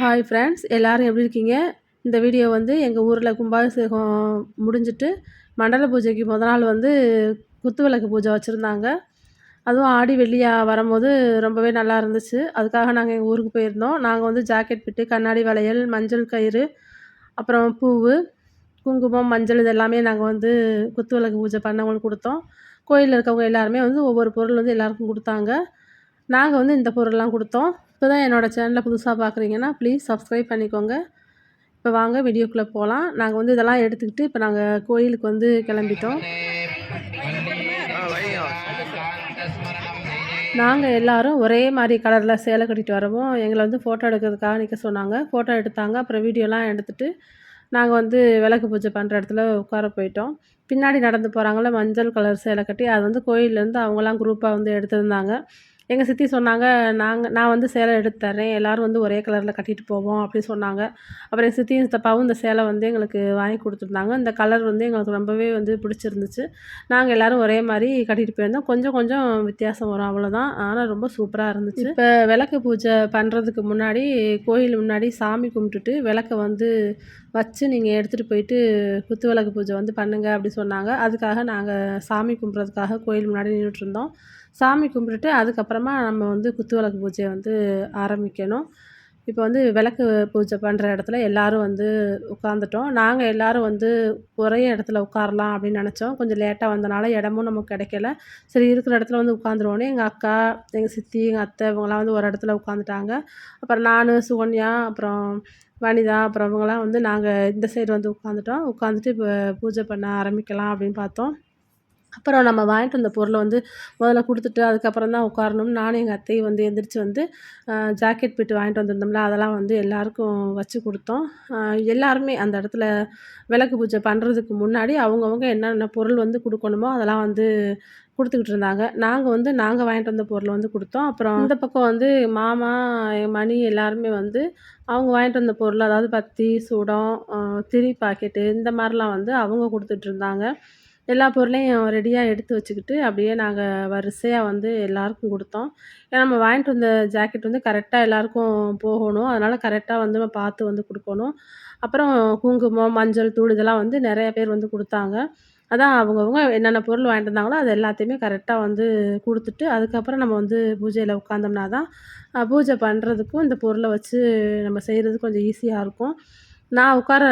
Hi friends எல்லோரும் எப்படி இருக்கீங்க? இந்த வீடியோ வந்து எங்கள் ஊரில் கும்பாபிஷேகம் முடிஞ்சிட்டு மண்டல பூஜைக்கு முத நாள் வந்து குத்து விளக்கு பூஜை வச்சுருந்தாங்க. அதுவும் ஆடி வெள்ளியாக வரும்போது ரொம்பவே நல்லா இருந்துச்சு. அதுக்காக நாங்கள் எங்கள் ஊருக்கு போயிருந்தோம். நாங்கள் வந்து ஜாக்கெட் பிட்டு கண்ணாடி வளையல் மஞ்சள் கயிறு அப்புறம் பூவு குங்குமம் மஞ்சள் இது எல்லாமே நாங்கள் வந்து குத்து விளக்கு பூஜை பண்ணவங்களுக்கு கொடுத்தோம். கோயிலில் இருக்கவங்க எல்லாருமே வந்து ஒவ்வொரு பொருள் வந்து எல்லாருக்கும் கொடுத்தாங்க. நாங்கள் வந்து இந்த பொருள்லாம் கொடுத்தோம். இப்போ தான் என்னோடய சேனலை புதுசாக பார்க்குறீங்கன்னா ப்ளீஸ் சப்ஸ்கிரைப் பண்ணிக்கோங்க. இப்போ வாங்க வீடியோக்குள்ளே போகலாம் நாங்கள் வந்து இதெல்லாம் எடுத்துக்கிட்டு இப்போ நாங்கள் கோயிலுக்கு வந்து கிளம்பிட்டோம். நாங்கள் எல்லோரும் ஒரே மாதிரி கலரில் சேலை கட்டிட்டு வரவும். எங்களை வந்து ஃபோட்டோ எடுக்கிறதுக்காக நிற்க சொன்னாங்க. ஃபோட்டோ எடுத்தாங்க. அப்புறம் வீடியோலாம் எடுத்துகிட்டு நாங்கள் வந்து விளக்கு பூஜை பண்ணுற இடத்துல உட்கார போயிட்டோம். பின்னாடி நடந்து போகிறாங்கள மஞ்சள் கலர் சேலை கட்டி அது வந்து கோயிலேருந்து அவங்களாம் குரூப்பாக வந்து எடுத்திருந்தாங்க. எங்கள் சித்தி சொன்னாங்க நாங்கள் நான் வந்து சேலை எடுத்து தரேன் எல்லோரும் வந்து ஒரே கலரில் கட்டிட்டு போவோம் அப்படின்னு சொன்னாங்க. அப்புறம் எங்கள் சித்தியும் சித்தப்பாவும் இந்த சேலை வந்து எங்களுக்கு வாங்கி கொடுத்துருந்தாங்க இந்த கலர் வந்து எங்களுக்கு ரொம்பவே வந்து பிடிச்சிருந்துச்சு. நாங்கள் எல்லோரும் ஒரே மாதிரி கட்டிகிட்டு போயிருந்தோம். கொஞ்சம் கொஞ்சம் வித்தியாசம் வரும் அவ்வளோதான் ஆனால் ரொம்ப சூப்பராக இருந்துச்சு. இப்போ விளக்கு பூஜை பண்ணுறதுக்கு முன்னாடி கோயில் முன்னாடி சாமி கும்பிட்டுட்டு விளக்கை வந்து வச்சு நீங்கள் எடுத்துகிட்டு போயிட்டு குத்து விளக்கு பூஜை வந்து பண்ணுங்கள் அப்படி சொன்னாங்க. அதுக்காக நாங்கள் சாமி கும்பிட்றதுக்காக கோயில் முன்னாடி நின்றுட்டுருந்தோம் சாமி கும்பிட்டுட்டு அதுக்கப்புறமா நம்ம வந்து குத்து விளக்கு பூஜையை வந்து ஆரம்பிக்கணும். இப்போ வந்து விளக்கு பூஜை பண்ணுற இடத்துல எல்லோரும் வந்து உட்காந்துட்டோம் நாங்கள் எல்லோரும் வந்து ஒரே இடத்துல உட்காரலாம் அப்படின்னு நினச்சோம். கொஞ்சம் லேட்டாக வந்தனால இடமும் நமக்கு கிடைக்கல. சரி இருக்கிற இடத்துல வந்து உட்காந்துருவோன்னே எங்கள் அக்கா எங்கள் சித்தி எங்கள் அத்தை இவங்களாம் வந்து ஒரு இடத்துல உட்காந்துட்டாங்க அப்புறம் நான் சுகன்யா அப்புறம் வனிதா அப்புறம் இவங்களாம் வந்து நாங்கள் இந்த சைடு வந்து உட்காந்துட்டோம் உட்காந்துட்டு இப்போ பூஜை பண்ண ஆரம்பிக்கலாம் அப்படின்னு பார்த்தோம். அப்புறம் நம்ம வாங்கிட்டு வந்த பொருளை வந்து முதல்ல கொடுத்துட்டு அதுக்கப்புறம் தான் உட்காரணும் நானும் எங்கள் அத்தையும் வந்து எந்திரிச்சு வந்து ஜாக்கெட் பிட்டு வாங்கிட்டு வந்திருந்தோம்ல அதெல்லாம் வந்து எல்லாருக்கும் வச்சு கொடுத்தோம். எல்லாருமே அந்த இடத்துல விளக்கு பூஜை பண்ணுறதுக்கு முன்னாடி அவங்கவுங்க என்னென்ன பொருள் வந்து கொடுக்கணுமோ அதெல்லாம் வந்து கொடுத்துக்கிட்டு இருந்தாங்க. நாங்கள் வந்து நாங்கள் வாங்கிட்டு வந்த பொருளை வந்து கொடுத்தோம். அப்புறம் இந்த பக்கம் வந்து மாமா மணி எல்லாருமே வந்து அவங்க வாங்கிட்டு வந்த பொருள் அதாவது பத்தி சூடம் திரி பாக்கெட்டு இந்த மாதிரிலாம் வந்து அவங்க கொடுத்துட்ருந்தாங்க எல்லா பொருளையும் ரெடியாக எடுத்து வச்சுக்கிட்டு அப்படியே நாங்கள் வரிசையாக வந்து எல்லாருக்கும் கொடுத்தோம். ஏன்னா நம்ம வாங்கிட்டு வந்த ஜாக்கெட் வந்து கரெக்டாக எல்லாருக்கும் போகணும். அதனால் கரெக்டாக வந்து நம்ம பார்த்து வந்து கொடுக்கணும். அப்புறம் குங்குமம் மஞ்சள் தூள் இதெல்லாம் வந்து நிறைய பேர் வந்து கொடுத்தாங்க. அதான் அவங்கவுங்க என்னென்ன பொருள் வாங்கிட்டு வந்தாங்களோ அது எல்லாத்தையுமே கரெக்டாக வந்து கொடுத்துட்டு அதுக்கப்புறம் நம்ம வந்து பூஜையில் உட்காந்தோம்னா தான் பூஜை பண்ணுறதுக்கும் இந்த பொருளை வச்சு நம்ம செய்கிறது கொஞ்சம் ஈஸியாக இருக்கும். நான் உட்கார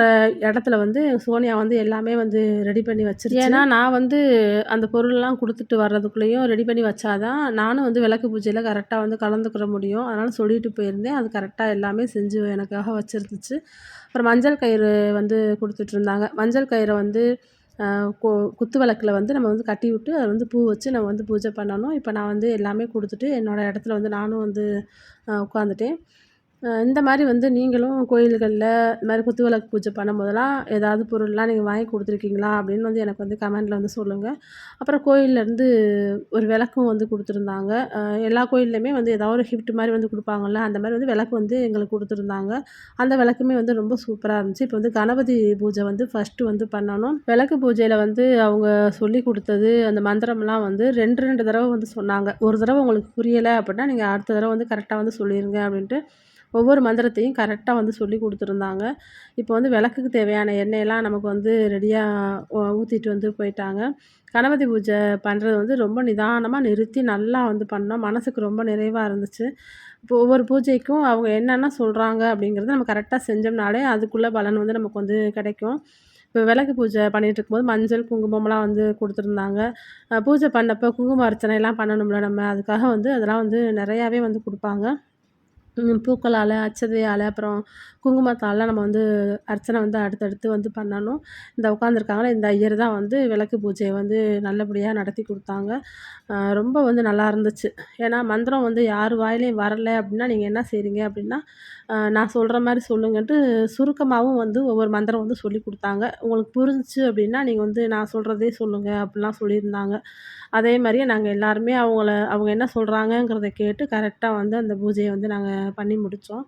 இடத்துல வந்து சோனியா வந்து எல்லாமே வந்து ரெடி பண்ணி வச்சிருச்சு. ஏன்னா நான் வந்து அந்த பொருள்லாம் கொடுத்துட்டு வர்றதுக்குள்ளேயும் ரெடி பண்ணி வச்சாதான் நானும் வந்து விளக்கு பூஜையில் கரெக்டாக வந்து கலந்துக்கிற முடியும். அதனால் சொல்லிட்டு போயிருந்தேன். அது கரெக்டாக எல்லாமே செஞ்சு எனக்காக வச்சுருந்துச்சு. அப்புறம் மஞ்சள் கயிறு வந்து கொடுத்துட்ருந்தாங்க மஞ்சள் கயிறை வந்து குத்து விளக்கில் வந்து நம்ம வந்து கட்டி விட்டு அதை வந்து பூ வச்சு நம்ம வந்து பூஜை பண்ணணும். இப்போ நான் வந்து எல்லாமே கொடுத்துட்டு என்னோடய இடத்துல வந்து நானும் வந்து உட்காந்துட்டேன் இந்த மாதிரி வந்து நீங்களும் கோயில்களில் இந்த மாதிரி குத்து விளக்கு பூஜை பண்ணும்போதெல்லாம் ஏதாவது பொருள்லாம் நீங்கள் வாங்கி கொடுத்துருக்கீங்களா அப்படின்னு வந்து எனக்கு வந்து கமெண்டில் வந்து சொல்லுங்கள் அப்புறம் கோயிலேருந்து ஒரு விளக்கும் வந்து கொடுத்துருந்தாங்க. எல்லா கோயில்லையுமே வந்து ஏதாவது ஒரு கிஃப்ட் மாதிரி வந்து கொடுப்பாங்கள்ல அந்த மாதிரி வந்து விளக்கு வந்து எங்களுக்கு கொடுத்துருந்தாங்க. அந்த விளக்குமே வந்து ரொம்ப சூப்பராக இருந்துச்சு. இப்போ வந்து கணபதி பூஜை வந்து ஃபஸ்ட்டு வந்து பண்ணணும். விளக்கு பூஜையில் வந்து அவங்க சொல்லி கொடுத்தது அந்த மந்திரம்லாம் வந்து ரெண்டு ரெண்டு தடவை வந்து சொன்னாங்க. ஒரு தடவை உங்களுக்கு புரியலை அப்படின்னா நீங்கள் அடுத்த தடவை வந்து கரெக்டாக வந்து சொல்லிடுங்க அப்படின்ட்டு ஒவ்வொரு மந்திரத்தையும் கரெக்டாக வந்து சொல்லி கொடுத்துருந்தாங்க. இப்போ வந்து விளக்குக்கு தேவையான எண்ணெயெல்லாம் நமக்கு வந்து ரெடியாக ஊற்றிட்டு வந்து போயிட்டாங்க. கணபதி பூஜை பண்ணுறது வந்து ரொம்ப நிதானமாக நிறுத்தி நல்லா வந்து பண்ணோம். மனதுக்கு ரொம்ப நிறைவாக இருந்துச்சு. இப்போ ஒவ்வொரு பூஜைக்கும் அவங்க என்னென்ன சொல்கிறாங்க அப்படிங்கிறத நம்ம கரெக்டாக செஞ்சோம்னாலே அதுக்குள்ளே பலன் வந்து நமக்கு வந்து கிடைக்கும். இப்போ விளக்கு பூஜை பண்ணிகிட்டு இருக்கும்போது மஞ்சள் குங்குமம்லாம் வந்து கொடுத்துருந்தாங்க. பூஜை பண்ணப்போ குங்கும அர்ச்சனைலாம் பண்ணணும்ல நம்ம. அதுக்காக வந்து அதெல்லாம் வந்து நிறையாவே வந்து கொடுப்பாங்க. பூக்களால் அச்சதையால் அப்புறம் குங்குமத்தால் நம்ம வந்து அர்ச்சனை வந்து அடுத்தடுத்து வந்து பண்ணணும். இந்த உட்காந்துருக்காங்களே இந்த ஐயர் தான் வந்து விளக்கு பூஜையை வந்து நல்லபடியாக நடத்தி கொடுத்தாங்க. ரொம்ப வந்து நல்லா இருந்துச்சு. ஏன்னா மந்திரம் வந்து யார் வாயிலையும் வரலை அப்படின்னா நீங்கள் என்ன செய்கிறீங்க அப்படின்னா நான் சொல்கிற மாதிரி சொல்லுங்கன்ட்டு சுருக்கமாகவும் வந்து ஒவ்வொரு மந்திரம் வந்து சொல்லி கொடுத்தாங்க. உங்களுக்கு புரிஞ்சிச்சு அப்படின்னா நீங்கள் வந்து நான் சொல்கிறதே சொல்லுங்கள் அப்படிலாம் சொல்லியிருந்தாங்க. அதே மாதிரியே நாங்கள் எல்லாருமே அவங்கள அவங்க என்ன சொல்கிறாங்கங்கிறத கேட்டு கரெக்டாக வந்து அந்த பூஜையை வந்து நாங்கள் பண்ணி முடித்தோம்.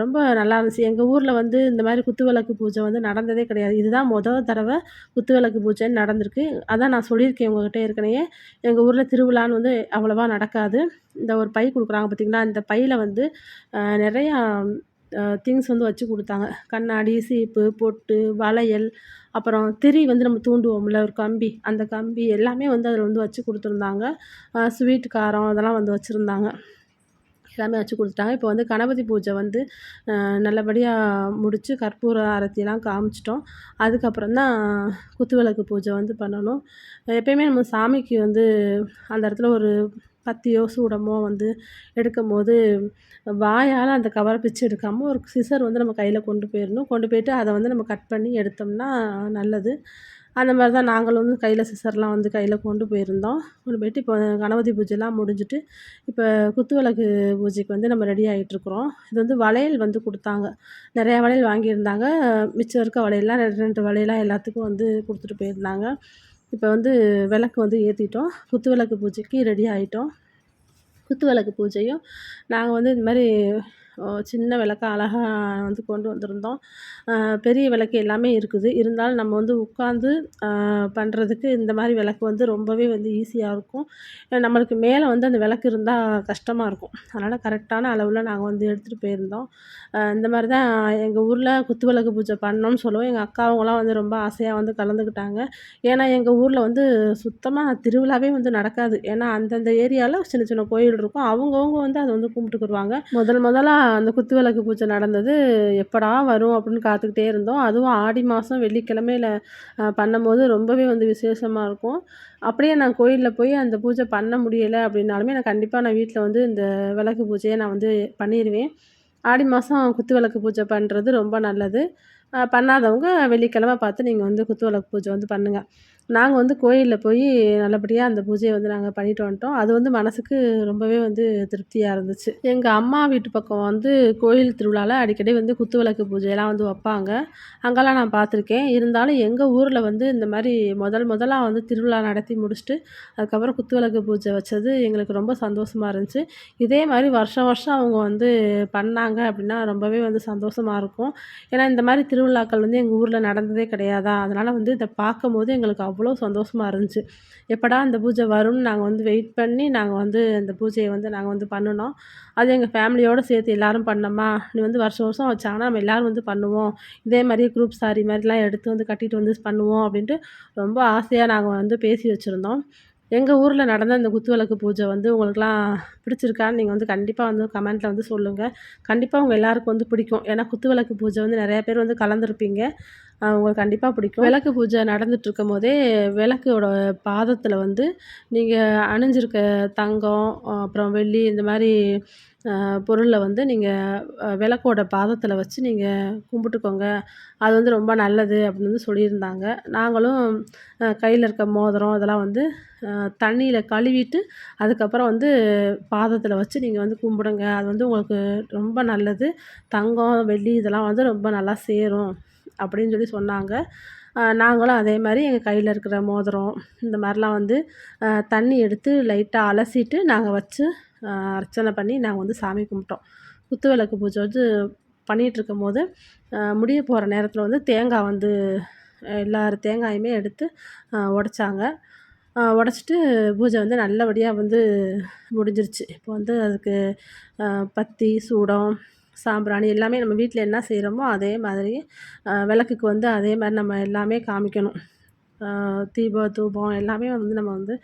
ரொம்ப நல்லா இருந்துச்சு. எங்கள் ஊரில் வந்து இந்த மாதிரி குத்துவிளக்கு பூஜை வந்து நடந்ததே கிடையாது. இதுதான் மொதல் தடவை குத்துவிளக்கு பூஜைன்னு நடந்திருக்கு. அதான் நான் சொல்லியிருக்கேன் உங்கள்கிட்ட ஏற்கனவே. எங்கள் ஊரில் திருவிழான்னு வந்து அவ்வளோவா நடக்காது. இந்த ஒரு பை கொடுக்குறாங்க பார்த்திங்களா? இந்த பையில் வந்து நிறையா திங்ஸ் வந்து வச்சு கொடுத்தாங்க. கண்ணாடி சீப்பு பொட்டு வளையல் அப்புறம் திரி வந்து நம்ம தூண்டுவோம்ல ஒரு கம்பி. அந்த கம்பி எல்லாமே வந்து அதில் வந்து வச்சு கொடுத்துருந்தாங்க. ஸ்வீட் காரம் அதெல்லாம் வந்து வச்சுருந்தாங்க. எல்லாமே வச்சு கொடுத்துட்டாங்க. இப்போ வந்து கணபதி பூஜை வந்து நல்லபடியாக முடித்து கற்பூர ஆரத்திலாம் காமிச்சிட்டோம். அதுக்கப்புறம் தான் குத்துவிளக்கு பூஜை வந்து பண்ணணும். எப்பயுமே நம்ம சாமிக்கு வந்து அந்த இடத்துல ஒரு பத்தியோ சூடமோ வந்து எடுக்கும் போது வாயால் அந்த கவரை பிச்சு எடுக்காமல் ஒரு சிசர் வந்து நம்ம கையில் கொண்டு போயிடணும். கொண்டு போயிட்டு அதை வந்து நம்ம கட் பண்ணி எடுத்தோம்னா நல்லது. அந்த மாதிரி தான் நாங்களும் வந்து கையில் சிசர்லாம் வந்து கையில் கொண்டு போயிருந்தோம். கொண்டு போயிட்டு இப்போ கணபதி பூஜைலாம் முடிஞ்சுட்டு இப்போ குத்துவிளக்கு பூஜைக்கு வந்து நம்ம ரெடி ஆகிட்டுருக்குறோம் இது வந்து வளையல் வந்து கொடுத்தாங்க. நிறையா வளையல் வாங்கியிருந்தாங்க. மிச்சம் இருக்க வளையல்லாம் ரெண்டு ரெண்டு வளையலாம் எல்லாத்துக்கும் வந்து கொடுத்துட்டு போயிருந்தாங்க. இப்போ வந்து விளக்கு வந்து ஏற்றிட்டோம் குத்துவிளக்கு பூஜைக்கு ரெடி ஆகிட்டோம் குத்துவிளக்கு பூஜையும் நாங்கள் வந்து இந்த மாதிரி சின்ன விளக்கா அழகாக வந்து கொண்டு வந்திருந்தோம். பெரிய விளக்கு எல்லாமே இருக்குது. இருந்தாலும் நம்ம வந்து உட்காந்து பண்ணுறதுக்கு இந்த மாதிரி விளக்கு வந்து ரொம்பவே வந்து ஈஸியாக இருக்கும். நம்மளுக்கு மேலே வந்து அந்த விளக்கு இருந்தால் கஷ்டமாக இருக்கும். அதனால் கரெக்டான அளவில் நாங்கள் வந்து எடுத்துகிட்டு போயிருந்தோம். இந்த மாதிரி தான் எங்கள் ஊரில் குத்து விளக்கு பூஜை பண்ணோன்னு சொல்லுவோம். எங்கள் அக்காவங்களாம் வந்து ரொம்ப ஆசையாக வந்து கலந்துக்கிட்டாங்க. ஏன்னா எங்கள் ஊரில் வந்து சுத்தமாக திருவிழாவே வந்து நடக்காது. ஏன்னா அந்தந்த ஏரியாவில் சின்ன சின்ன கோயில் இருக்கும். அவங்கவுங்க வந்து அதை வந்து கும்பிட்டுக்குருவாங்க. முதல் முதலாக அந்த குத்து விளக்கு பூஜை நடந்தது. எப்படா வரும் அப்படின்னு காத்துக்கிட்டே இருந்தோம். அதுவும் ஆடி மாதம் வெள்ளிக்கிழமையில பண்ணும்போது ரொம்பவே வந்து விசேஷமாக இருக்கும். அப்படியே நான் கோயிலில் போய் அந்த பூஜை பண்ண முடியலை அப்படின்னாலுமே நான் கண்டிப்பாக நான் வீட்டில் வந்து இந்த விளக்கு பூஜையை நான் வந்து பண்ணிடுவேன் ஆடி மாதம் குத்து விளக்கு பூஜை பண்ணுறது ரொம்ப நல்லது. பண்ணாதவங்க வெள்ளிக்கிழமை பார்த்து நீங்கள் வந்து குத்து விளக்கு பூஜை வந்து பண்ணுங்கள் நாங்கள் வந்து கோயிலில் போய் நல்லபடியாக அந்த பூஜையை வந்து நாங்கள் பண்ணிட்டு வந்துட்டோம். அது வந்து மனதுக்கு ரொம்பவே வந்து திருப்தியாக இருந்துச்சு. எங்கள் அம்மா வீட்டு பக்கம் வந்து கோயில் திருவிழாவில் அடிக்கடி வந்து குத்து விளக்கு பூஜையெல்லாம் வந்து வைப்பாங்க. அங்கெல்லாம் நான் பார்த்துருக்கேன். இருந்தாலும் எங்கள் ஊரில் வந்து இந்த மாதிரி முதல் முதலாக வந்து திருவிழா நடத்தி முடிச்சுட்டு அதுக்கப்புறம் குத்து விளக்கு பூஜை வச்சது எங்களுக்கு ரொம்ப சந்தோஷமாக இருந்துச்சு. இதே மாதிரி வருஷம் வருஷம் அவங்க வந்து பண்ணாங்க அப்படின்னா ரொம்பவே வந்து சந்தோஷமாக இருக்கும். ஏன்னா இந்த மாதிரி திருவிழாக்கள் வந்து எங்கள் ஊரில் நடந்ததே கிடையாதா? அதனால் வந்து இதை பார்க்கும்போது எங்களுக்கு அவ்வளோ அவ்வளோ சந்தோஷமாக இருந்துச்சு. எப்படா அந்த பூஜை வரும்னு நாங்கள் வந்து வெயிட் பண்ணி நாங்கள் வந்து அந்த பூஜையை வந்து நாங்கள் வந்து பண்ணினோம். அது எங்கள் ஃபேமிலியோடு சேர்த்து எல்லோரும் பண்ணோமா? நீ வந்து வருஷம் வருஷம் வச்சாங்கன்னா நம்ம எல்லோரும் வந்து பண்ணுவோம். இதே மாதிரியே குரூப் சாரி மாதிரிலாம் எடுத்து வந்து கட்டிட்டு வந்து பண்ணுவோம் அப்படின்ட்டு ரொம்ப ஆசையாக நாங்கள் வந்து பேசி வச்சுருந்தோம். எங்கள் ஊரில் நடந்த இந்த குத்துவிளக்கு பூஜை வந்து உங்களுக்குலாம் பிடிச்சிருக்கான்னு நீங்கள் வந்து கண்டிப்பாக வந்து கமெண்ட்டில் வந்து சொல்லுங்கள் கண்டிப்பாக உங்கள் எல்லாருக்கும் வந்து பிடிக்கும். ஏன்னா குத்துவிளக்கு பூஜை வந்து நிறையா பேர் வந்து கலந்துருப்பீங்க. உங்களுக்கு கண்டிப்பாக பிடிக்கும். விளக்கு பூஜை நடந்துகிட்ருக்கும் போதே விளக்கோட பாதத்தில் வந்து நீங்கள் அணிஞ்சிருக்க தங்கம் அப்புறம் வெள்ளி இந்த மாதிரி பொருளில் வந்து நீங்கள் விளக்கோட பாதத்தில் வச்சு நீங்கள் கும்பிட்டுக்கோங்க. அது வந்து ரொம்ப நல்லது அப்படின்னு வந்து சொல்லியிருந்தாங்க. நாங்களும் கையில் இருக்க மோதிரம் இதெல்லாம் வந்து தண்ணியில் கழுவிட்டு அதுக்கப்புறம் வந்து பாதத்தில் வச்சு நீங்கள் வந்து கும்பிடுங்க. அது வந்து உங்களுக்கு ரொம்ப நல்லது. தங்கம் வெள்ளி இதெல்லாம் வந்து ரொம்ப நல்லா சேரும். அப்படின்னு சொல்லி சொன்னாங்க. நாங்களும் அதே மாதிரி எங்கள் கையில் இருக்கிற மோதிரம் இந்த மாதிரிலாம் வந்து தண்ணி எடுத்து லைட்டாக அலசிட்டு நாங்கள் வச்சு அர்ச்சனை பண்ணி நாங்கள் வந்து சாமி கும்பிட்டோம். குத்து விளக்கு பூஜை வந்து பண்ணிகிட்ருக்கும் போது முடிய போகிற நேரத்தில் வந்து தேங்காய் வந்து எல்லார் தேங்காயுமே எடுத்து உடைச்சாங்க. உடச்சிட்டு பூஜை வந்து நல்லபடியாக வந்து முடிஞ்சிருச்சு. இப்போ வந்து அதுக்கு பத்தி சூடம் சாம்பிராணி எல்லாமே நம்ம வீட்டில் என்ன செய்கிறோமோ அதே மாதிரி விளக்குக்கு வந்து அதே மாதிரி நம்ம எல்லாமே காமிக்கணும். தீபம் தூபம் எல்லாமே வந்து நம்ம வந்து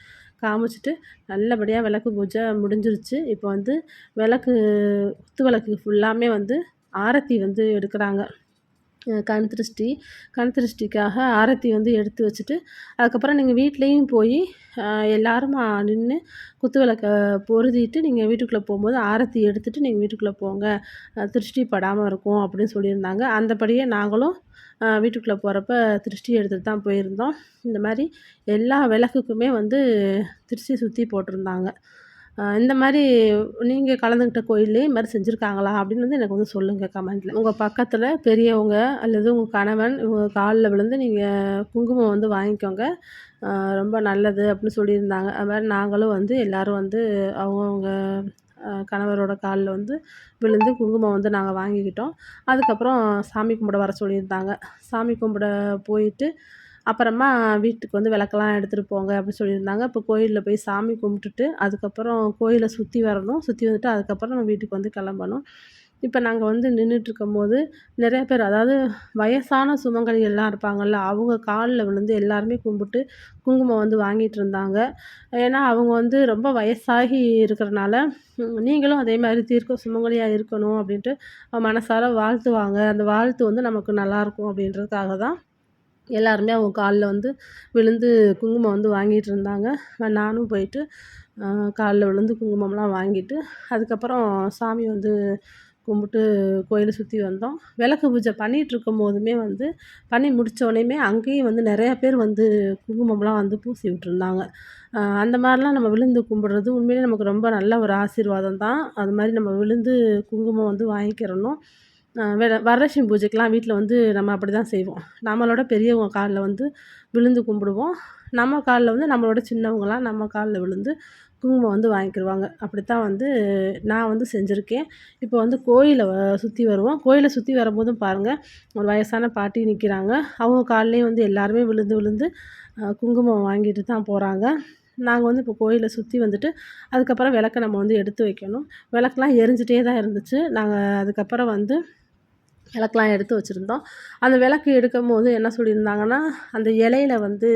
காமிச்சிட்டு நல்லபடியாக விளக்கு பூஜை முடிஞ்சிருச்சு. இப்போ வந்து விளக்கு குத்து விளக்கு ஃபுல்லாமே வந்து ஆரத்தி வந்து எடுக்கிறாங்க. கண்திருஷ்டி கண்திருஷ்டிக்காக ஆரத்தி வந்து எடுத்து வச்சுட்டு அதுக்கப்புறம் நீங்கள் வீட்லேயும் போய் எல்லோரும் நின்று குத்து விளக்க பொருதிட்டு நீங்கள் வீட்டுக்குள்ளே போகும்போது ஆரத்தி எடுத்துகிட்டு நீங்கள் வீட்டுக்குள்ளே போங்க. திருஷ்டி படாமல் இருக்கும் அப்படின்னு சொல்லியிருந்தாங்க. அந்தபடியே நாங்களும் வீட்டுக்குள்ளே போகிறப்ப திருஷ்டி எடுத்துகிட்டு தான் போயிருந்தோம். இந்த மாதிரி எல்லா விளக்குக்குமே வந்து திருஷ்டி சுற்றி போட்டிருந்தாங்க. இந்த மாதிரி நீங்கள் கலந்துக்கிட்ட கோயில்லே இது மாதிரி செஞ்சுருக்காங்களா அப்படின்னு வந்து எனக்கு வந்து சொல்லுங்கள் கமெண்ட்டில் உங்கள் பக்கத்தில் பெரியவங்க அல்லது உங்கள் கணவன் இவங்க காலில் விழுந்து நீங்கள் குங்குமம் வந்து வாங்கிக்கோங்க. ரொம்ப நல்லது அப்படின்னு சொல்லியிருந்தாங்க. அது மாதிரி நாங்களும் வந்து எல்லோரும் வந்து அவங்கவுங்க கணவரோட காலில் வந்து விழுந்து குங்குமம் வந்து நாங்கள் வாங்கிக்கிட்டோம். அதுக்கப்புறம் சாமி கும்பிட வர சொல்லியிருந்தாங்க. சாமி கும்பிட போயிட்டு அப்புறமா வீட்டுக்கு வந்து விளக்கெல்லாம் எடுத்துகிட்டு போங்க அப்படின்னு சொல்லியிருந்தாங்க. இப்போ கோயிலில் போய் சாமி கும்பிட்டுட்டு அதுக்கப்புறம் கோயிலை சுற்றி வரணும். சுற்றி வந்துட்டு அதுக்கப்புறம் நம்ம வீட்டுக்கு வந்து கிளம்பணும். இப்போ நாங்கள் வந்து நின்றுட்டுருக்கும்போது நிறைய பேர் அதாவது வயசான சுமங்கலிகள்லாம் இருப்பாங்கள்ல அவங்க காலில் விழுந்து எல்லாருமே கும்பிட்டு குங்குமம் வந்து வாங்கிட்டு இருந்தாங்க. ஏன்னா அவங்க வந்து ரொம்ப வயசாகி இருக்கிறனால நீங்களும் அதே மாதிரி தீர்க்க சுமங்கலியாக இருக்கணும் அப்படின்ட்டு மனசார வாழ்த்துவாங்க. அந்த வாழ்த்து வந்து நமக்கு நல்லாயிருக்கும் அப்படின்றதுக்காக தான் எல்லாருமே அவங்க காலில் வந்து விழுந்து குங்குமம் வந்து வாங்கிட்டு இருந்தாங்க. நானும் போயிட்டு காலில் விழுந்து குங்குமம்லாம் வாங்கிட்டு அதுக்கப்புறம் சாமி வந்து கும்பிட்டு கோயிலை சுற்றி வந்தோம். விளக்கு பூஜை பண்ணிகிட்ருக்கும் போதுமே வந்து பண்ணி முடித்தோடனேயுமே அங்கேயும் வந்து நிறையா பேர் வந்து குங்குமம்லாம் வந்து பூசி விட்டுருந்தாங்க. அந்த மாதிரிலாம் நம்ம விழுந்து கும்பிட்றது உண்மையிலே நமக்கு ரொம்ப நல்ல ஒரு ஆசீர்வாதம் தான். அது மாதிரி நம்ம விழுந்து குங்குமம் வந்து வாங்கிக்கிறணும். வரலட்சுமி பூஜைக்கெலாம் வீட்டில் வந்து நம்ம அப்படி தான் செய்வோம். நம்மளோட பெரியவங்க காலில் வந்து விழுந்து கும்பிடுவோம். நம்ம காலில் வந்து நம்மளோட சின்னவங்களாம் நம்ம காலில் விழுந்து குங்குமம் வந்து வாங்கிக்கிடுவாங்க அப்படித்தான் வந்து நான் வந்து செஞ்சுருக்கேன். இப்போ வந்து கோயிலை சுற்றி வருவோம். கோயிலை சுற்றி வரும்போதும் பாருங்கள் ஒரு வயசான பாட்டி நிற்கிறாங்க அவங்க கால்லேயும் வந்து எல்லாருமே விழுந்து விழுந்து குங்குமம் வாங்கிட்டு தான் போகிறாங்க நாங்கள் வந்து இப்போ கோயிலை சுற்றி வந்துட்டு அதுக்கப்புறம் விளக்க நம்ம வந்து எடுத்து வைக்கணும். விளக்கெலாம் எரிஞ்சிட்டே தான் இருந்துச்சு. நாங்கள் அதுக்கப்புறம் வந்து விளக்குலாம் எடுத்து வச்சுருந்தோம். அந்த விளக்கு எடுக்கும் போது என்ன சொல்லியிருந்தாங்கன்னா அந்த இலையில வந்து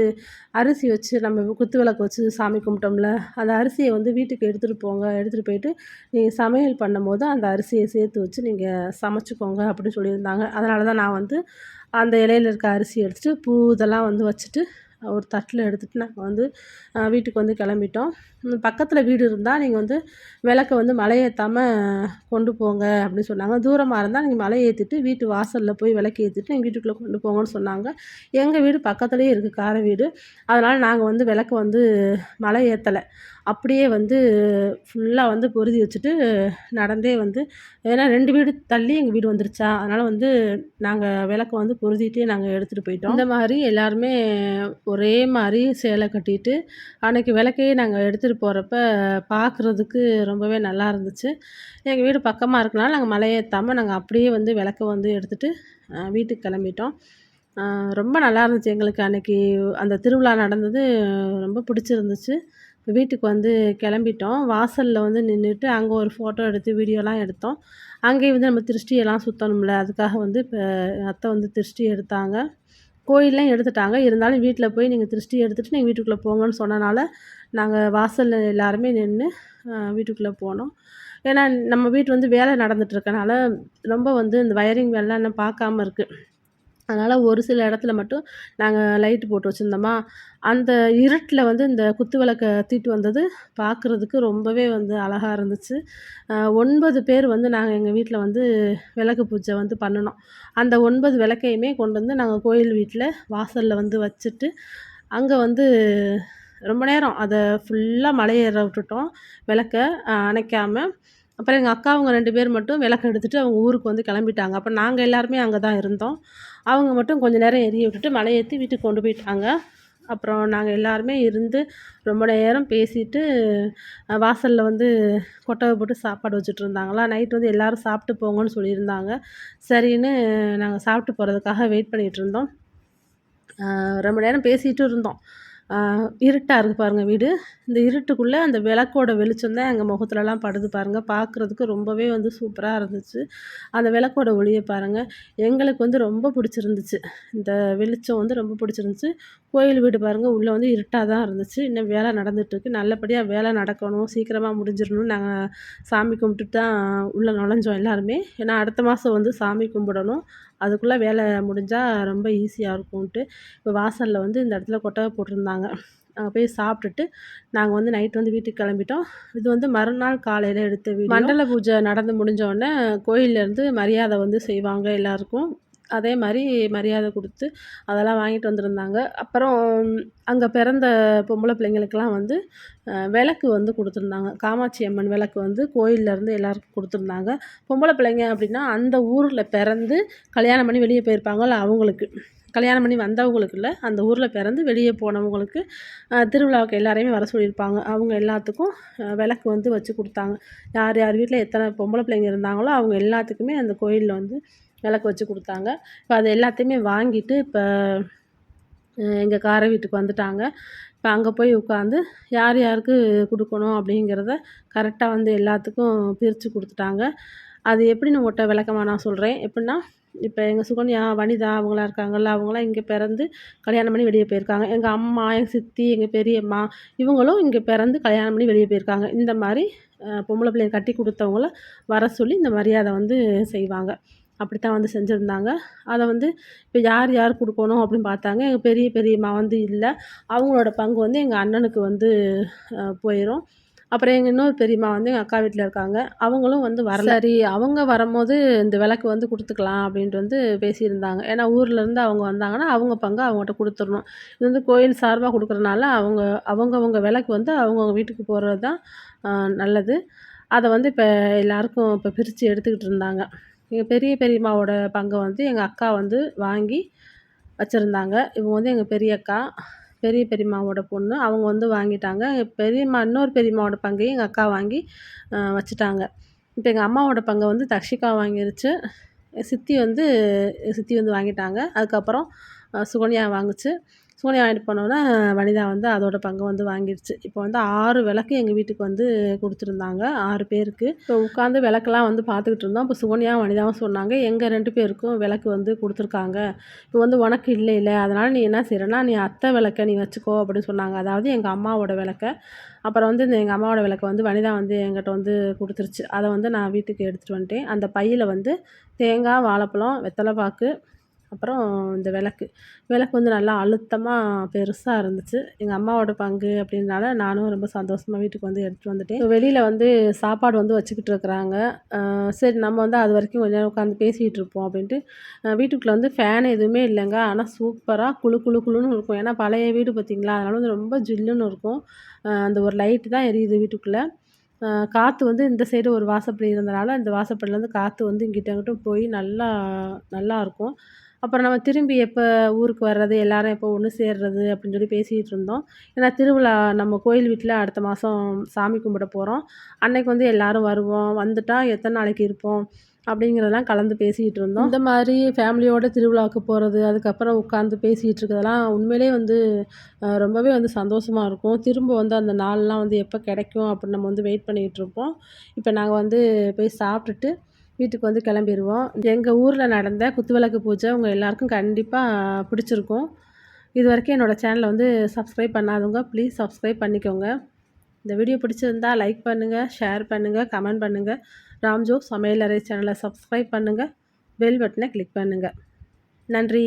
அரிசி வச்சு நம்ம குத்து விளக்கு வச்சு சாமி கும்பிட்டோம்ல அந்த அரிசியை வந்து வீட்டுக்கு எடுத்துகிட்டு போங்க எடுத்துகிட்டு போயிட்டு நீங்கள் சமையல் பண்ணும்போது அந்த அரிசியை சேர்த்து வச்சு நீங்கள் சமைச்சிக்கோங்க அப்படின்னு சொல்லியிருந்தாங்க. அதனால தான் நான் வந்து அந்த இலையில இருக்க அரிசி எடுத்துகிட்டு பூ இதெல்லாம் வந்து வச்சுட்டு ஒரு தட்டில் எடுத்துகிட்டு நாங்கள் வந்து வீட்டுக்கு வந்து கிளம்பிட்டோம். பக்கத்தில் வீடு இருந்தால் நீங்கள் வந்து விளக்க வந்து மலை ஏற்றாமல் கொண்டு போங்க அப்படின்னு சொன்னாங்க. தூரமாக இருந்தால் நீங்கள் மலை ஏற்றிட்டு வீட்டு வாசலில் போய் விளக்கு ஏற்றிட்டு எங்கள் வீட்டுக்குள்ளே கொண்டு போங்கன்னு சொன்னாங்க. எங்கள் வீடு பக்கத்துலேயே இருக்குது கார வீடு. அதனால் நாங்கள் வந்து விளக்கு வந்து மலை ஏற்றலை அப்படியே வந்து ஃபுல்லாக வந்து பொருதி வச்சுட்டு நடந்தே வந்து ஏன்னா ரெண்டு வீடு தள்ளி எங்கள் வீடு வந்துருச்சா அதனால் வந்து நாங்கள் விளக்க வந்து பொருதிட்டே நாங்கள் எடுத்துகிட்டு போயிட்டோம். இந்த மாதிரி எல்லாருமே ஒரே மாதிரி சேலை கட்டிட்டு அன்றைக்கி விளக்கையே நாங்கள் எடுத்துகிட்டு போகிறப்ப பார்க்குறதுக்கு ரொம்பவே நல்லா இருந்துச்சு. எங்கள் வீடு பக்கமாக இருக்கனால நாங்கள் மலையேற்றாமல் நாங்கள் அப்படியே வந்து விளக்க வந்து எடுத்துகிட்டு வீட்டுக்கு கிளம்பிட்டோம். ரொம்ப நல்லா இருந்துச்சு எங்களுக்கு அன்றைக்கி அந்த திருவிழா நடந்தது ரொம்ப பிடிச்சிருந்துச்சு. வீட்டுக்கு வந்து கிளம்பிட்டோம். வாசலில் வந்து நின்றுட்டு அங்கே ஒரு ஃபோட்டோ எடுத்து வீடியோலாம் எடுத்தோம். அங்கேயும் வந்து நம்ம திருஷ்டியெல்லாம் சுற்றணும்ல அதுக்காக வந்து இப்போ அத்தை வந்து திருஷ்டி எடுத்தாங்க. கோயிலெலாம் எடுத்துட்டாங்க. இருந்தாலும் வீட்டில் போய் நீங்கள் திருஷ்டி எடுத்துகிட்டு நீங்கள் வீட்டுக்குள்ளே போங்கன்னு சொன்னனால நாங்கள் வாசலில் எல்லாருமே நின்று வீட்டுக்குள்ளே போனோம். ஏன்னா நம்ம வீட்டு வந்து வேலை நடந்துகிட்ருக்கனால ரொம்ப வந்து இந்த வயரிங் வேலைலாம் இன்னும் பார்க்காம இருக்குது அதனால் ஒரு சில இடத்துல மட்டும் நாங்கள் லைட்டு போட்டு வச்சுருந்தோமா அந்த இருட்டில் வந்து இந்த குத்து விளக்கை தீட்டு வந்தது பார்க்குறதுக்கு ரொம்பவே வந்து அழகாக இருந்துச்சு. ஒன்பது பேர் வந்து நாங்கள் எங்கள் வீட்டில் வந்து விளக்கு பூஜை வந்து பண்ணினோம். அந்த ஒன்பது விளக்கையுமே கொண்டு வந்து நாங்கள் கோயில் வீட்டில் வாசலில் வந்து வச்சுட்டு அங்கே வந்து ரொம்ப நேரம் அதை ஃபுல்லாக மலையேற விட்டுட்டோம். விளக்க அணைக்காமல் அப்புறம் எங்கள் அக்கா அவங்க ரெண்டு பேர் மட்டும் விளக்கு எடுத்துகிட்டு அவங்க ஊருக்கு வந்து கிளம்பிட்டாங்க. அப்போ நாங்கள் எல்லாருமே அங்கே தான் இருந்தோம். அவங்க மட்டும் கொஞ்சம் நேரம் எரிய விட்டுட்டு மலையேற்றி வீட்டுக்கு கொண்டு போயிட்டாங்க. அப்புறம் நாங்கள் எல்லாருமே இருந்து ரொம்ப நேரம் பேசிட்டு வாசலில் வந்து கொட்டகை போட்டு சாப்பாடு வச்சுட்டு இருந்தாங்களா? நைட் வந்து எல்லோரும் சாப்பிட்டு போங்கன்னு சொல்லியிருந்தாங்க. சரின்னு நாங்கள் சாப்பிட்டு போகிறதுக்காக வெயிட் பண்ணிகிட்டு இருந்தோம். ரொம்ப நேரம் பேசிகிட்டும் இருந்தோம். இருட்டாக இருக்குது பாருங்கள் வீடு. இந்த இருட்டுக்குள்ளே அந்த விளக்கோட வெளிச்சம் தான் எங்கள் முகத்துலலாம் படுது பாருங்கள் பார்க்குறதுக்கு ரொம்பவே வந்து சூப்பராக இருந்துச்சு. அந்த விளக்கோட ஒளியை பாருங்கள் எங்களுக்கு வந்து ரொம்ப பிடிச்சிருந்துச்சு. இந்த வெளிச்சம் வந்து ரொம்ப பிடிச்சிருந்துச்சு. கோயில் வீடு பாருங்கள் உள்ளே வந்து இருட்டாக தான் இருந்துச்சு. இன்னும் வேலை நடந்துகிட்ருக்கு நல்லபடியாக வேலை நடக்கணும் சீக்கிரமாக முடிஞ்சிடணும்னு நாங்கள் சாமி கும்பிட்டுட்டு தான் உள்ளே நுழைஞ்சோம் எல்லாருமே. ஏன்னா அடுத்த மாதம் வந்து சாமி கும்பிடணும். அதுக்குள்ளே வேலை முடிஞ்சால் ரொம்ப ஈஸியாக இருக்கும்ன்ட்டு இப்போ வாசலில் வந்து இந்த இடத்துல கொட்டகை போட்டிருந்தாங்க. அங்கே போய் சாப்பிட்டுட்டு நாங்கள் வந்து நைட் வந்து வீட்டுக்கு கிளம்பிட்டோம். இது வந்து மறுநாள் காலையில் எடுத்த வீடு மண்டல பூஜை நடந்து முடிஞ்சோடனே கோயிலேருந்து மரியாதை வந்து செய்வாங்க எல்லாருக்கும். அதே மாதிரி மரியாதை கொடுத்து அதெல்லாம் வாங்கிட்டு வந்திருந்தாங்க. அப்புறம் அங்கே பிறந்த பொம்பளை பிள்ளைங்களுக்கெல்லாம் வந்து விளக்கு வந்து கொடுத்துருந்தாங்க. காமாட்சி அம்மன் விளக்கு வந்து கோயிலேருந்து எல்லாருக்கும் கொடுத்துருந்தாங்க. பொம்பளை பிள்ளைங்க அப்படின்னா அந்த ஊரில் பிறந்து கல்யாணம் பண்ணி வெளியே போயிருப்பாங்கள்ல அவங்களுக்கு. கல்யாணம் பண்ணி வந்தவங்களுக்கு இல்லை அந்த ஊரில் பிறந்து வெளியே போனவங்களுக்கு திருவிழாவுக்கு எல்லாரையுமே வர சொல்லியிருப்பாங்க. அவங்க எல்லாத்துக்கும் விளக்கு வந்து வச்சு கொடுத்தாங்க. யார் யார் வீட்டில் எத்தனை பொம்பளை பிள்ளைங்க இருந்தாங்களோ அவங்க எல்லாத்துக்குமே அந்த கோயிலில் வந்து விளக்கு வச்சு கொடுத்தாங்க. இப்போ அது எல்லாத்தையுமே வாங்கிட்டு இப்போ எங்கள் கார வீட்டுக்கு வந்துட்டாங்க. இப்போ அங்கே போய் உட்காந்து யார் யாருக்கு கொடுக்கணும் அப்படிங்கிறத கரெக்டாக வந்து எல்லாத்துக்கும் பிரித்து கொடுத்துட்டாங்க. அது எப்படின்னு உங்கள்கிட்ட விளக்கமாக நான் சொல்கிறேன் எப்படின்னா இப்போ எங்கள் சுகன்யா வனிதா அவங்களாம் இருக்காங்கல்ல அவங்களாம் இங்கே பிறந்து கல்யாணம் பண்ணி வெளியே போயிருக்காங்க. எங்கள் அம்மா எங்கள் சித்தி எங்கள் பெரியம்மா இவங்களும் இங்கே பிறந்து கல்யாணம் பண்ணி வெளியே போயிருக்காங்க. இந்த மாதிரி பொம்பளை பிள்ளைய கட்டி கொடுத்தவங்கள வர சொல்லி இந்த மரியாதை வந்து செய்வாங்க. அப்படித்தான் வந்து செஞ்சுருந்தாங்க. அதை வந்து இப்போ யார் யார் கொடுக்கணும் அப்படின்னு பார்த்தாங்க. எங்கள் பெரிய பெரியம்மா வந்து இல்லை. அவங்களோட பங்கு வந்து எங்கள் அண்ணனுக்கு வந்து போயிடும் அப்புறம் எங்கள் இன்னொரு பெரியம்மா வந்து எங்கள் அக்கா வீட்டில் இருக்காங்க. அவங்களும் வந்து வரலாறி சரி அவங்க வரும்போது இந்த விளக்கு வந்து கொடுத்துக்கலாம் அப்படின்ட்டு வந்து பேசியிருந்தாங்க. ஏன்னா ஊர்லேருந்து அவங்க வந்தாங்கன்னா அவங்க பங்கு அவங்ககிட்ட கொடுத்துடணும். இது வந்து கோயில் சார்பாக கொடுக்குறனால அவங்க அவங்கவுங்க விளக்கு வந்து அவங்கவுங்க வீட்டுக்கு போகிறது தான் நல்லது. அதை வந்து இப்போ எல்லாருக்கும் இப்போ பிரித்து எடுத்துக்கிட்டு இருந்தாங்க. எங்கள் பெரிய பெரியம்மாவோட பங்கை வந்து எங்கள் அக்கா வந்து வாங்கி வச்சுருந்தாங்க. இவங்க வந்து எங்கள் பெரிய அக்கா பெரிய பெரியம்மாவோட பொண்ணு. அவங்க வந்து வாங்கிட்டாங்க. எங்கள் பெரியம்மா இன்னொரு பெரியம்மாவோட பங்கையும் எங்கள் அக்கா வாங்கி வச்சுட்டாங்க. இப்போ எங்கள் அம்மாவோட பங்கை வந்து தக்ஷிகா வாங்கிருச்சு. சித்தி வந்து சித்தி வந்து வாங்கிட்டாங்க. அதுக்கப்புறம் சுகன்யா வாங்குச்சு. சோனியா வாங்கிட்டு போனோன்னே வனிதா வந்து அதோட பங்கு வந்து வாங்கிடுச்சு. இப்போ வந்து ஆறு விளக்கு எங்கள் வீட்டுக்கு வந்து கொடுத்துருந்தாங்க ஆறு பேருக்கு. இப்போ உட்காந்து விளக்கெல்லாம் வந்து பார்த்துக்கிட்டு இருந்தோம். இப்போ சோனியா வனிதாவும் சொன்னாங்க எங்கள் ரெண்டு பேருக்கும் விளக்கு வந்து கொடுத்துருக்காங்க. இப்போ வந்து உனக்கு இல்லை இல்லை. அதனால் நீ என்ன செய்கிறனா நீ அத்தை விளக்க நீ வச்சுக்கோ அப்படின்னு சொன்னாங்க. அதாவது எங்கள் அம்மாவோட விளக்க. அப்புறம் வந்து இந்த எங்கள் அம்மாவோட விளக்க வந்து வனிதா வந்து எங்கிட்ட வந்து கொடுத்துருச்சு. அதை வந்து நான் வீட்டுக்கு எடுத்துகிட்டு வந்துட்டேன். அந்த பையில் வந்து தேங்காய் வாழைப்பழம் வெத்தலைப்பாக்கு அப்புறம் இந்த விளக்கு. விளக்கு வந்து நல்லா அழுத்தமாக பெருசாக இருந்துச்சு. எங்கள் அம்மாவோட பங்கு அப்படின்றனால நானும் ரொம்ப சந்தோஷமாக வீட்டுக்கு வந்து எடுத்துகிட்டு வந்துட்டேன். வெளியில் வந்து சாப்பாடு வந்து வச்சுக்கிட்டு இருக்கிறாங்க. சரி நம்ம வந்து அது வரைக்கும் கொஞ்ச நேரம் உட்காந்து பேசிகிட்டு இருப்போம் அப்படின்ட்டு வீட்டுக்குள்ளே வந்து ஃபேன் எதுவுமே இல்லைங்க. ஆனால் சூப்பராக குளு குழு குளுன்னு இருக்கும். ஏன்னா பழைய வீடு பார்த்திங்களா? அதனால வந்து ரொம்ப ஜில்லுன்னு இருக்கும். அந்த ஒரு லைட்டு தான் எரியுது வீட்டுக்குள்ளே. காற்று வந்து இந்த சைடு ஒரு வாசப்படி இருந்தனால இந்த வாசப்படிலேருந்து காற்று வந்து இங்கிட்ட அங்கிட்டும் போய் நல்லா நல்லா இருக்கும். அப்புறம் நம்ம திரும்பி எப்போ ஊருக்கு வர்றது எல்லாரும் எப்போ ஒன்று சேர்றது அப்படின்னு சொல்லி பேசிகிட்டு இருந்தோம். ஏன்னா திருவிழா நம்ம கோயில் வீட்டில் அடுத்த மாதம் சாமி கும்பிட போகிறோம் அன்னைக்கு வந்து எல்லாரும் வருவோம். வந்துட்டால் எத்தனை நாளைக்கு இருப்போம் அப்படிங்கிறதெல்லாம் கலந்து பேசிக்கிட்டு இருந்தோம். இந்த மாதிரி ஃபேமிலியோட திருவிழாவுக்கு போகிறது அதுக்கப்புறம் உட்காந்து பேசிகிட்டு இருக்கிறதெல்லாம் உண்மையிலே வந்து ரொம்பவே வந்து சந்தோஷமாக இருக்கும். திரும்ப வந்து அந்த நாள்லாம் வந்து எப்போ கிடைக்கும் அப்படின்னு நம்ம வந்து வெயிட் பண்ணிகிட்டு இருப்போம். இப்போ நாங்கள் வந்து போய் சாப்பிட்டுட்டு வீட்டுக்கு வந்து கிளம்பிடுவோம் எங்கள் ஊரில் நடந்த குத்துவிளக்கு பூஜை உங்கள் எல்லாருக்கும் கண்டிப்பாக பிடிச்சிருக்கும். இது வரைக்கும் என்னோடய சேனலை வந்து சப்ஸ்கிரைப் பண்ணாதவங்க ப்ளீஸ் சப்ஸ்கிரைப் பண்ணிக்கோங்க. இந்த வீடியோ பிடிச்சிருந்தா லைக் பண்ணுங்கள் ஷேர் பண்ணுங்கள் கமெண்ட் பண்ணுங்கள் ராம்ஜோ சமையலறை சேனலை சப்ஸ்கிரைப் பண்ணுங்கள் பெல் பட்டனை கிளிக் பண்ணுங்கள் நன்றி.